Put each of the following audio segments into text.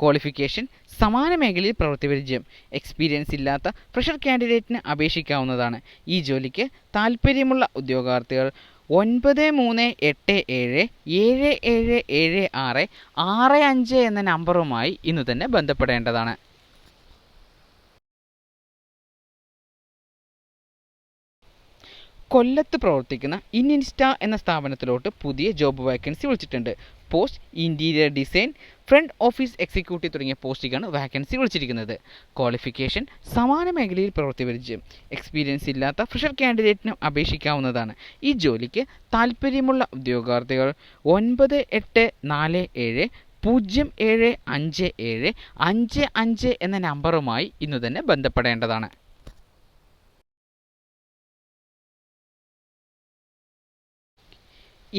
Qualification സമാന മേഖലയിൽ പ്രവൃത്തി പരിചയം എക്സ്പീരിയൻസ് ഇല്ലാത്ത ഫ്രഷർ കാൻഡിഡേറ്റിന് അപേക്ഷിക്കാവുന്നതാണ്. ഈ ജോലിക്ക് താൽപ്പര്യമുള്ള ഉദ്യോഗാർത്ഥികൾ ഒൻപത് മൂന്ന് എട്ട് ഏഴ് ഏഴ് ഏഴ് ഏഴ് ആറ് ആറ് അഞ്ച് എന്ന നമ്പറുമായി ഇന്ന് തന്നെ ബന്ധപ്പെടേണ്ടതാണ്. കൊല്ലത്ത് പ്രവർത്തിക്കുന്ന ഇൻ ഇൻസ്റ്റ എന്ന സ്ഥാപനത്തിലോട്ട് പുതിയ ജോബ് വേക്കൻസി വിളിച്ചിട്ടുണ്ട്. Post interior design front office executive തുടങ്ങിയ പോസ്റ്റിക്കാണ് വാക്കൻസി വിളിച്ചിരിക്കുന്നത്. ക്വാളിഫിക്കേഷൻ സമാന മേഖലയിൽ പ്രവർത്തി പരിചയം എക്സ്പീരിയൻസ് ഇല്ലാത്ത ഫ്രഷർ കാൻഡിഡേറ്റിനും അപേക്ഷിക്കാവുന്നതാണ്. ഈ ജോലിക്ക് താൽപ്പര്യമുള്ള ഉദ്യോഗാർത്ഥികൾ ഒൻപത് എട്ട് നാല് ഏഴ് പൂജ്യം ഏഴ് അഞ്ച് ഏഴ് അഞ്ച് അഞ്ച് എന്ന നമ്പറുമായി ഇന്ന് തന്നെ ബന്ധപ്പെടേണ്ടതാണ്.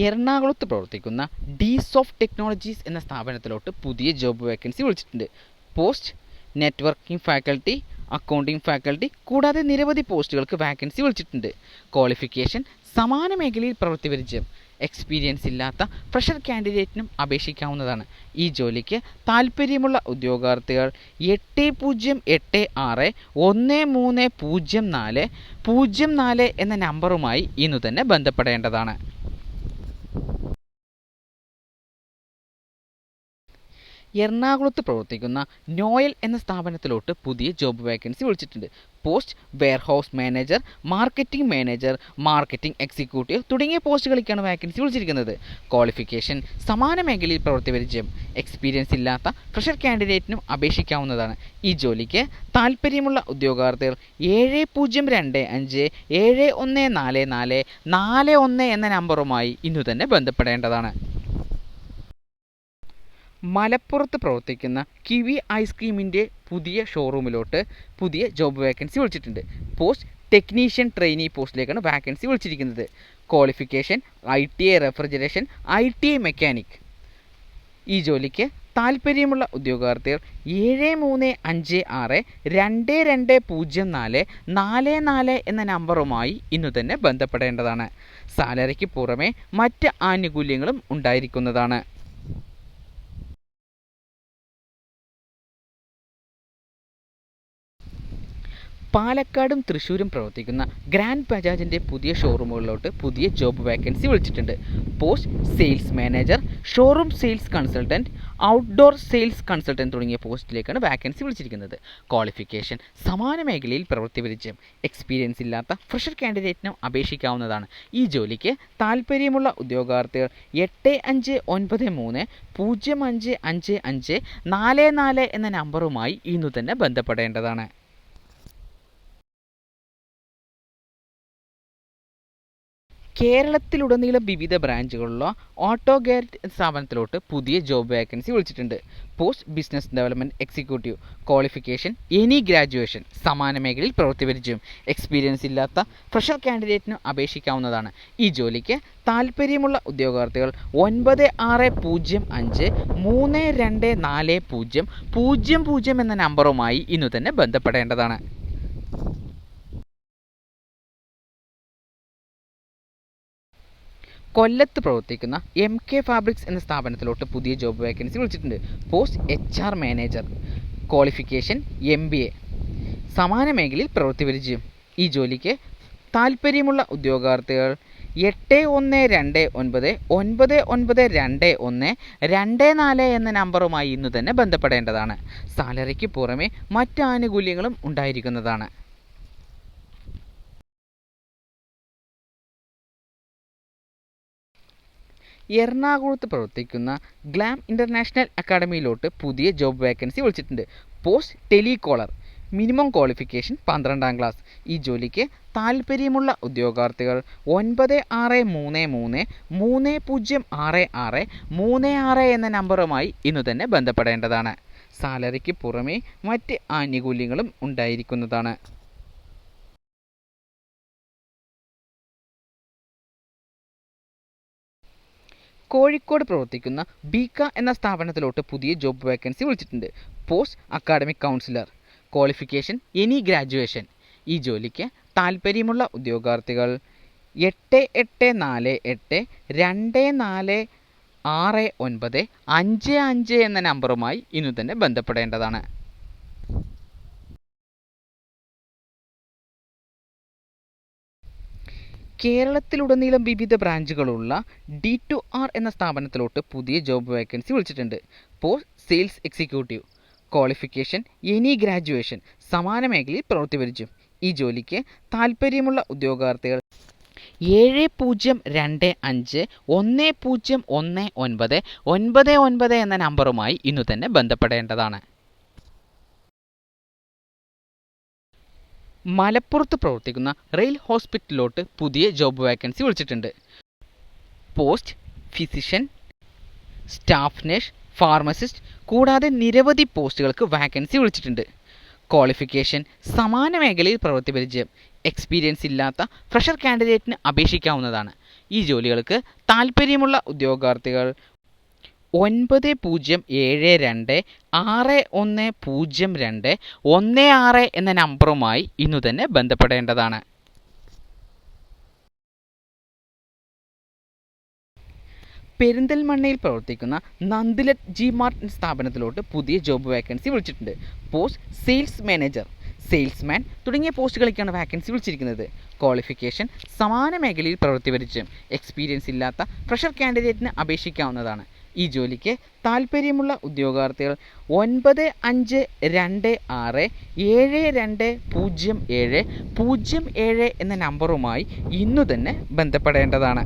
എറണാകുളത്ത് പ്രവർത്തിക്കുന്ന ഡി സോഫ്റ്റ് ടെക്നോളജീസ് എന്ന സ്ഥാപനത്തിലോട്ട് പുതിയ ജോബ് വേക്കൻസി വിളിച്ചിട്ടുണ്ട്. Post networking faculty accounting faculty കൂടാതെ നിരവധി പോസ്റ്റുകൾക്ക് വാക്കൻസി വിളിച്ചിട്ടുണ്ട്. ക്വാളിഫിക്കേഷൻ സമാന മേഖലയിൽ പ്രവൃത്തി പരിചയം എക്സ്പീരിയൻസ് ഇല്ലാത്ത ഫ്രഷർ കാൻഡിഡേറ്റിനും അപേക്ഷിക്കാവുന്നതാണ്. ഈ ജോലിക്ക് താൽപ്പര്യമുള്ള ഉദ്യോഗാർത്ഥികൾ എട്ട് പൂജ്യം എട്ട് ആറ് ഒന്ന് മൂന്ന് പൂജ്യം നാല് പൂജ്യം നാല് എന്ന നമ്പറുമായി ഇന്നു തന്നെ ബന്ധപ്പെടേണ്ടതാണ്. എറണാകുളത്ത് പ്രവർത്തിക്കുന്ന നോയൽ എന്ന സ്ഥാപനത്തിലോട്ട് പുതിയ ജോബ് വേക്കൻസി വിളിച്ചിട്ടുണ്ട്. Post warehouse manager marketing manager marketing executive തുടങ്ങിയ പോസ്റ്റുകളിലേക്കാണ് വാക്കൻസി വിളിച്ചിരിക്കുന്നത്. ക്വാളിഫിക്കേഷൻ സമാന മേഖലയിൽ പ്രവർത്തി പരിചയം എക്സ്പീരിയൻസ് ഇല്ലാത്ത ഫ്രഷർ കാൻഡിഡേറ്റിനും അപേക്ഷിക്കാവുന്നതാണ്. ഈ ജോലിക്ക് താൽപ്പര്യമുള്ള ഉദ്യോഗാർത്ഥികൾ ഏഴ് പൂജ്യം രണ്ട് അഞ്ച് ഏഴ് ഒന്ന് നാല് നാല് നാല് ഒന്ന് എന്ന നമ്പറുമായി ഇന്നു തന്നെ ബന്ധപ്പെടേണ്ടതാണ്. മലപ്പുറത്ത് പ്രവർത്തിക്കുന്ന കിവി ഐസ്ക്രീമിന്റെ പുതിയ ഷോറൂമിലോട്ട് പുതിയ ജോബ് വേക്കൻസി വിളിച്ചിട്ടുണ്ട്. പോസ്റ്റ് ടെക്നീഷ്യൻ ട്രെയിനി പോസ്റ്റിലേക്കാണ് വാക്കൻസി വിളിച്ചിരിക്കുന്നത്. Qualification I T I refrigeration I T I mechanic. ഈ ജോലിക്ക് താല്പര്യമുള്ള ഉദ്യോഗാർത്ഥികൾ ഏഴ് മൂന്ന് അഞ്ച് ആറ് രണ്ട് രണ്ട് പൂജ്യം നാല് നാല് നാല് എന്ന നമ്പറുമായി ഇന്നു തന്നെ ബന്ധപ്പെടേണ്ടതാണ്. സാലറിക്ക് പുറമെ മറ്റ് ആനുകൂല്യങ്ങളും ഉണ്ടായിരിക്കുന്നതാണ്. പാലക്കാടും തൃശ്ശൂരും പ്രവർത്തിക്കുന്ന ഗ്രാൻഡ് ബജാജിന്റെ പുതിയ ഷോറൂമുകളിലോട്ട് പുതിയ ജോബ് വേക്കൻസി വിളിച്ചിട്ടുണ്ട്. Post sales manager showroom sales consultant outdoor sales consultant തുടങ്ങിയ പോസ്റ്റിലേക്കാണ് വാക്കൻസി വിളിച്ചിരിക്കുന്നത്. ക്വാളിഫിക്കേഷൻ സമാന മേഖലയിൽ പ്രവൃത്തി പരിചയം എക്സ്പീരിയൻസ് ഇല്ലാത്ത ഫ്രഷർ കാൻഡിഡേറ്റിനും അപേക്ഷിക്കാവുന്നതാണ്. ഈ ജോലിക്ക് താൽപ്പര്യമുള്ള ഉദ്യോഗാർത്ഥികൾ എട്ട് അഞ്ച് ഒൻപത് മൂന്ന് പൂജ്യം അഞ്ച് അഞ്ച് അഞ്ച് നാല് നാല് എന്ന നമ്പറുമായി ഇന്നു തന്നെ ബന്ധപ്പെടേണ്ടതാണ്. കേരളത്തിലുടനീളം വിവിധ ബ്രാഞ്ചുകളുള്ള ഓട്ടോ ഗാരറ്റ് സ്ഥാപനത്തിലോട്ട് പുതിയ ജോബ് വേക്കൻസി വിളിച്ചിട്ടുണ്ട്. Post business development executive qualification any graduation സമാന മേഖലയിൽ പ്രവൃത്തി പരിചയം എക്സ്പീരിയൻസ് ഇല്ലാത്ത ഫ്രഷർ കാൻഡിഡേറ്റിനും അപേക്ഷിക്കാവുന്നതാണ്. ഈ ജോലിക്ക് താല്പര്യമുള്ള ഉദ്യോഗാർത്ഥികൾ ഒൻപത് ആറ് പൂജ്യം അഞ്ച് മൂന്ന് രണ്ട് നാല് പൂജ്യം പൂജ്യം പൂജ്യം എന്ന നമ്പറുമായി ഇന്നു തന്നെ ബന്ധപ്പെടേണ്ടതാണ്. കൊല്ലത്ത് പ്രവർത്തിക്കുന്ന എം കെ ഫാബ്രിക്സ് എന്ന സ്ഥാപനത്തിലോട്ട് പുതിയ ജോബ് വേക്കൻസി വിളിച്ചിട്ടുണ്ട്. Post H R manager qualification M B A സമാന മേഖലയിൽ പ്രവൃത്തി പരിചയം. ഈ ജോലിക്ക് താൽപ്പര്യമുള്ള ഉദ്യോഗാർത്ഥികൾ എട്ട് ഒന്ന് രണ്ട് ഒൻപത് ഒൻപത് ഒൻപത് രണ്ട് ഒന്ന് രണ്ട് നാല് എന്ന നമ്പറുമായി ഇന്ന് തന്നെ ബന്ധപ്പെടേണ്ടതാണ്. സാലറിക്ക് പുറമെ മറ്റ് ആനുകൂല്യങ്ങളും ഉണ്ടായിരിക്കുന്നതാണ്. എറണാകുളത്ത് പ്രവർത്തിക്കുന്ന ഗ്ലാം ഇന്റർനാഷണൽ അക്കാഡമിയിലോട്ട് പുതിയ ജോബ് വേക്കൻസി വിളിച്ചിട്ടുണ്ട്. പോസ്റ്റ് ടെലികോളർ മിനിമം ക്വാളിഫിക്കേഷൻ പന്ത്രണ്ടാം ക്ലാസ്. ഈ ജോലിക്ക് താല്പര്യമുള്ള ഉദ്യോഗാർത്ഥികൾ ഒൻപത് ആറ് മൂന്ന് മൂന്ന് മൂന്ന് പൂജ്യം ആറ് ആറ് മൂന്ന് ആറ് എന്ന നമ്പറുമായി ഇന്നു തന്നെ ബന്ധപ്പെടേണ്ടതാണ്. സാലറിക്ക് പുറമേ മറ്റ് ആനുകൂല്യങ്ങളും ഉണ്ടായിരിക്കുന്നതാണ്. കോഴിക്കോട് പ്രവർത്തിക്കുന്ന ബീക്ക എന്ന സ്ഥാപനത്തിലോട്ട് പുതിയ ജോബ് വേക്കൻസി വിളിച്ചിട്ടുണ്ട്. Post academic counsellor. Qualification any graduation. ഈ ജോലിക്ക് താല്പര്യമുള്ള ഉദ്യോഗാർത്ഥികൾ എട്ട് എട്ട് നാല് എട്ട് രണ്ട് നാല് ആറ് ഒൻപത് അഞ്ച് അഞ്ച് എന്ന നമ്പറുമായി ഇന്ന് തന്നെ ബന്ധപ്പെടേണ്ടതാണ്. കേരളത്തിലുടനീളം വിവിധ ബ്രാഞ്ചുകളുള്ള ഡി ടു ആർ എന്ന സ്ഥാപനത്തിലോട്ട് പുതിയ ജോബ് വേക്കൻസി വിളിച്ചിട്ടുണ്ട്. Post sales executive qualification any graduation സമാന മേഖലയിൽ പ്രവൃത്തി ഈ ജോലിക്ക് താല്പര്യമുള്ള ഉദ്യോഗാർത്ഥികൾ ഏഴ് പൂജ്യം രണ്ട് അഞ്ച് ഒന്ന് പൂജ്യം ഒന്ന് ഒൻപത് ഒൻപത് ഒൻപത് എന്ന നമ്പറുമായി ഇന്നു തന്നെ ബന്ധപ്പെടേണ്ടതാണ്. മലപ്പുറത്ത് പ്രവർത്തിക്കുന്ന റെയിൽ ഹോസ്പിറ്റലിലോട്ട് പുതിയ ജോബ് വേക്കൻസി വിളിച്ചിട്ടുണ്ട്. Post physician staff nurse pharmacist കൂടാതെ നിരവധി പോസ്റ്റുകൾക്ക് വാക്കൻസി വിളിച്ചിട്ടുണ്ട്. ക്വാളിഫിക്കേഷൻ സമാന മേഖലയിൽ പ്രവൃത്തി പരിചയം എക്സ്പീരിയൻസ് ഇല്ലാത്ത ഫ്രഷർ കാൻഡിഡേറ്റിന് അപേക്ഷിക്കാവുന്നതാണ്. ഈ ജോലികൾക്ക് താല്പര്യമുള്ള ഉദ്യോഗാർത്ഥികൾ ഒൻപത് പൂജ്യം ഏഴ് രണ്ട് ആറ് ഒന്ന് പൂജ്യം രണ്ട് ഒന്ന് ആറ് എന്ന നമ്പറുമായി ഇന്നു തന്നെ ബന്ധപ്പെടേണ്ടതാണ്. പെരിന്തൽമണ്ണയിൽ പ്രവർത്തിക്കുന്ന നന്ദിലത് ജി മാർട്ട് സ്ഥാപനത്തിലോട്ട് പുതിയ ജോബ് വേക്കൻസി വിളിച്ചിട്ടുണ്ട്. പോസ്റ്റ് സെയിൽസ് മാനേജർ സെയിൽസ്മാൻ തുടങ്ങിയ പോസ്റ്റുകളിലേക്കാണ് വാക്കൻസി വിളിച്ചിരിക്കുന്നത്. ക്വാളിഫിക്കേഷൻ സമാന മേഖലയിൽ പ്രവൃത്തി വരിച്ച് എക്സ്പീരിയൻസ് ഇല്ലാത്ത ഫ്രഷർ കാൻഡിഡേറ്റിന് അപേക്ഷിക്കാവുന്നതാണ്. ഈ ജോലിക്ക് താല്പര്യമുള്ള ഉദ്യോഗാർത്ഥികൾ ഒൻപത് അഞ്ച് രണ്ട് ആറ് ഏഴ് രണ്ട് പൂജ്യം ഏഴ് പൂജ്യം ഏഴ് എന്ന നമ്പറുമായി ഇന്നു തന്നെ ബന്ധപ്പെടേണ്ടതാണ്.